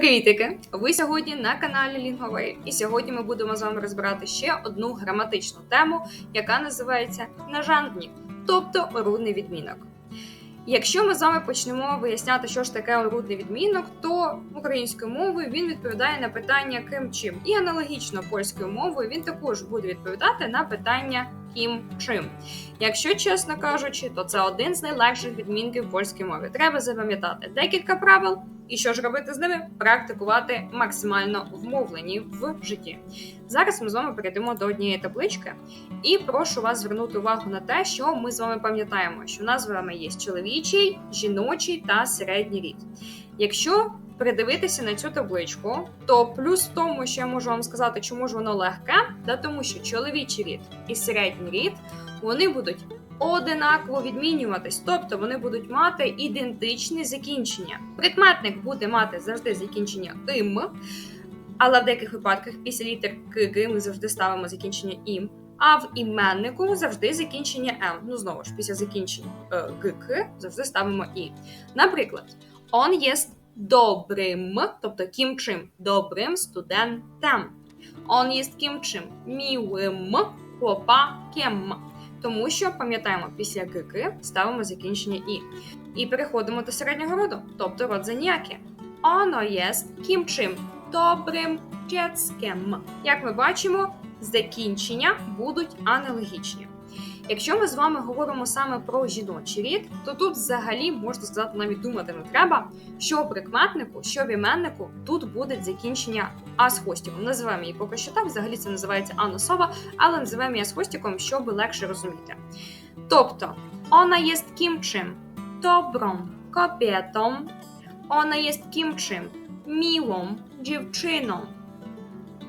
Привітики! Ви сьогодні на каналі Linguaway, і сьогодні ми будемо з вами розбирати ще одну граматичну тему, яка називається нажандні, тобто орудний відмінок. Якщо ми з вами почнемо виясняти, що ж таке орудний відмінок, то українською мовою він відповідає на питання ким чим, і аналогічно польською мовою він також буде відповідати на питання ким чим. Якщо чесно кажучи, то це один з найлегших відмінків в польській мові. Треба запам'ятати декілька правил. І що ж робити з ними? Практикувати максимально вмовлені в житті. Зараз ми з вами перейдемо до однієї таблички, і прошу вас звернути увагу на те, що ми з вами пам'ятаємо, що у нас з вами є чоловічий, жіночий та середній рід. Якщо придивитися на цю табличку, то плюс в тому, що я можу вам сказати, чому ж воно легке, да тому що чоловічий рід і середній рід вони будуть одинаково відмінюватись, тобто вони будуть мати ідентичне закінчення. Прикметник буде мати завжди закінчення им, але в деяких випадках після літер «ки» ми завжди ставимо закінчення ім. А в іменнику завжди закінчення М. Ну знову ж, після закінчення е, «гк» завжди ставимо і. Наприклад, он є добрим, тобто ким чим добрим студентом. Он є ким чим мілим хлопаком. Тому що пам'ятаємо, після гики ставимо закінчення і. І переходимо до середнього роду, тобто род заніяки. Оно є ким чим добрим дітським. Як ми бачимо, закінчення будуть аналогічні. Якщо ми з вами говоримо саме про жіночий рід, то тут взагалі можна сказати, навіть думати не треба, що прикметнику, що в іменнику тут буде закінчення а з хвостиком. Називаємо її поки що так, взагалі це називається аносова, але називаємо її з хвостиком, щоб легше розуміти. Тобто, вона є ким чим добром кобєтом, вона є ким чим мілом дівчином.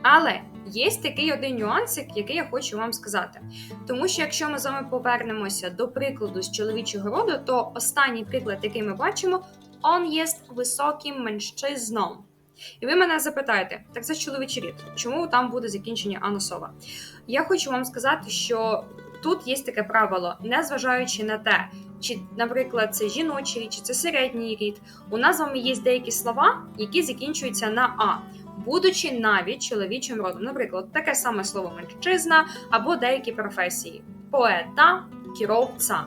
Але є такий один нюансик, який я хочу вам сказати. Тому що якщо ми з вами повернемося до прикладу з чоловічого роду, то останній приклад, який ми бачимо, он є високим меншизном. І ви мене запитаєте, так це чоловічий рід, чому там буде закінчення аносова? Я хочу вам сказати, що тут є таке правило, незважаючи на те, чи, наприклад, це жіночий рід, чи це середній рід, у нас з вами є деякі слова, які закінчуються на А будучи навіть чоловічим родом. Наприклад, таке саме слово меншизна або деякі професії поета, кіровця.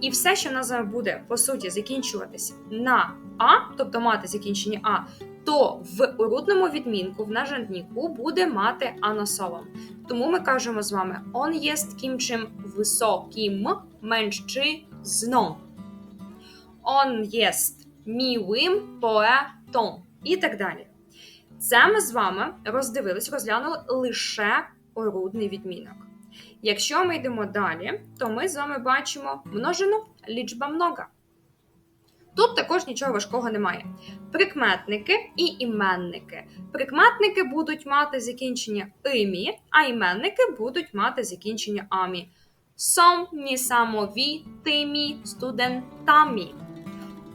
І все, що в нас буде по суті закінчуватися на А, тобто мати закінчення А, то в урудному відмінку в нажандніку буде мати аносовом. Тому ми кажемо з вами он єст кімчим високим меншизном. Он єст мілим поетом. І так далі. Це ми з вами роздивились, розглянули лише орудний відмінок. Якщо ми йдемо далі, то ми з вами бачимо множину лічба много. Тут також нічого важкого немає. Прикметники і іменники. Прикметники будуть мати закінчення имі, а іменники будуть мати закінчення амі. Są niesamowitymi studentami.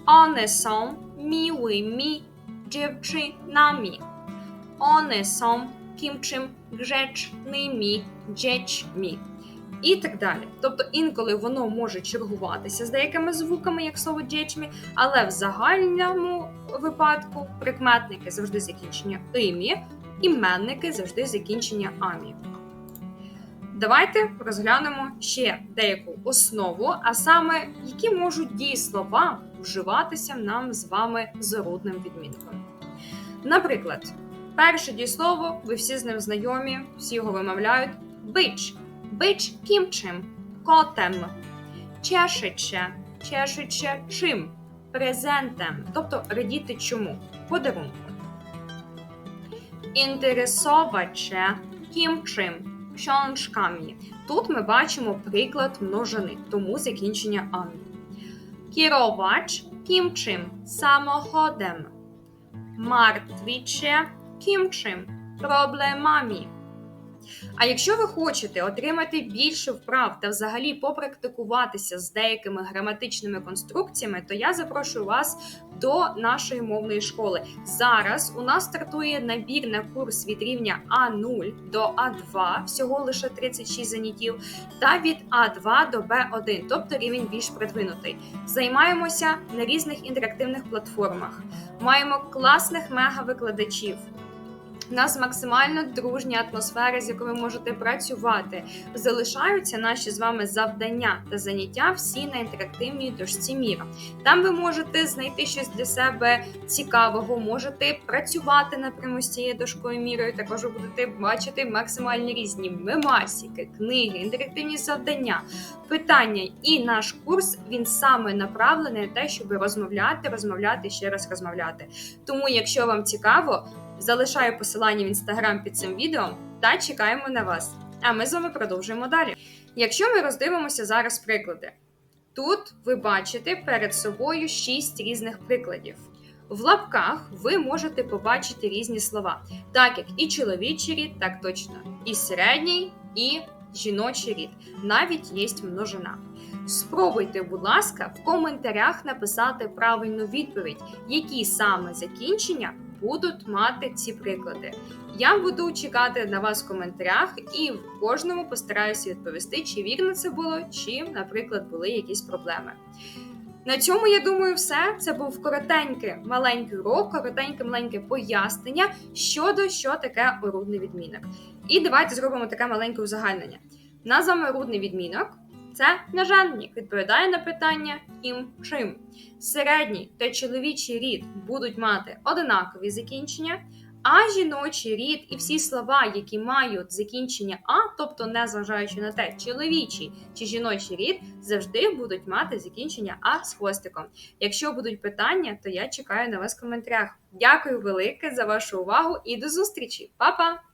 One są miłymi dziewczynami. One są кимчим гречними дітьми. І так далі. Тобто інколи воно може чергуватися з деякими звуками, як слово дітьми, але в загальному випадку прикметники завжди закінчення имі, іменники завжди закінчення амі. Давайте розглянемо ще деяку основу, а саме, які можуть дієслова вживатися нам з вами з орудним відмінком. Наприклад, перше дієслово, ви всі з ним знайомі, всі його вимовляють бич. Бич кімчим, котем, чешиче, чешиче чим, презентем, тобто радіти чому, подарунку. Інтересоваче кімчим, książkami. Тут ми бачимо приклад множини, тому закінчення амі. Kierować kim czym? Samochodem. Martwić się kim. А якщо ви хочете отримати більше вправ та взагалі попрактикуватися з деякими граматичними конструкціями, то я запрошую вас до нашої мовної школи. Зараз у нас стартує набір на курс від рівня А0 до А2, всього лише 36 заняттів, та від А2 до Б1, тобто рівень більш продвинутий. Займаємося на різних інтерактивних платформах. Маємо класних мега-викладачів. У нас максимально дружня атмосфера, з якою ви можете працювати. Залишаються наші з вами завдання та заняття всі на інтерактивній дошці Міра. Там ви можете знайти щось для себе цікавого, можете працювати напряму з цією дошкою мірою. Також ви будете бачити максимально різні мемасіки, книги, інтерактивні завдання, питання. І наш курс він саме направлений на те, щоб розмовляти, розмовляти ще раз розмовляти. Тому, якщо вам цікаво, залишаю посилання в інстаграм під цим відео та чекаємо на вас. А ми з вами продовжуємо далі. Якщо ми роздивимося зараз приклади, тут ви бачите перед собою шість різних прикладів. В лапках ви можете побачити різні слова, так як і чоловічий рід, так точно, і середній, і жіночий рід. Навіть є множина. Спробуйте, будь ласка, в коментарях написати правильну відповідь, які саме закінчення будуть мати ці приклади. Я буду чекати на вас в коментарях і в кожному постараюся відповісти, чи вірно це було, чи, наприклад, були якісь проблеми. На цьому я думаю, все. Це був коротенький маленький урок, коротеньке маленьке пояснення щодо що таке орудний відмінок. І давайте зробимо таке маленьке узагальнення. Назва орудний відмінок це на нажанник, відповідає на питання ким чим. Середній та чоловічий рід будуть мати одинакові закінчення, а жіночий рід і всі слова, які мають закінчення А, тобто не зважаючи на те, чоловічий чи жіночий рід, завжди будуть мати закінчення А з хвостиком. Якщо будуть питання, то я чекаю на вас в коментарях. Дякую велике за вашу увагу і до зустрічі, Па-па!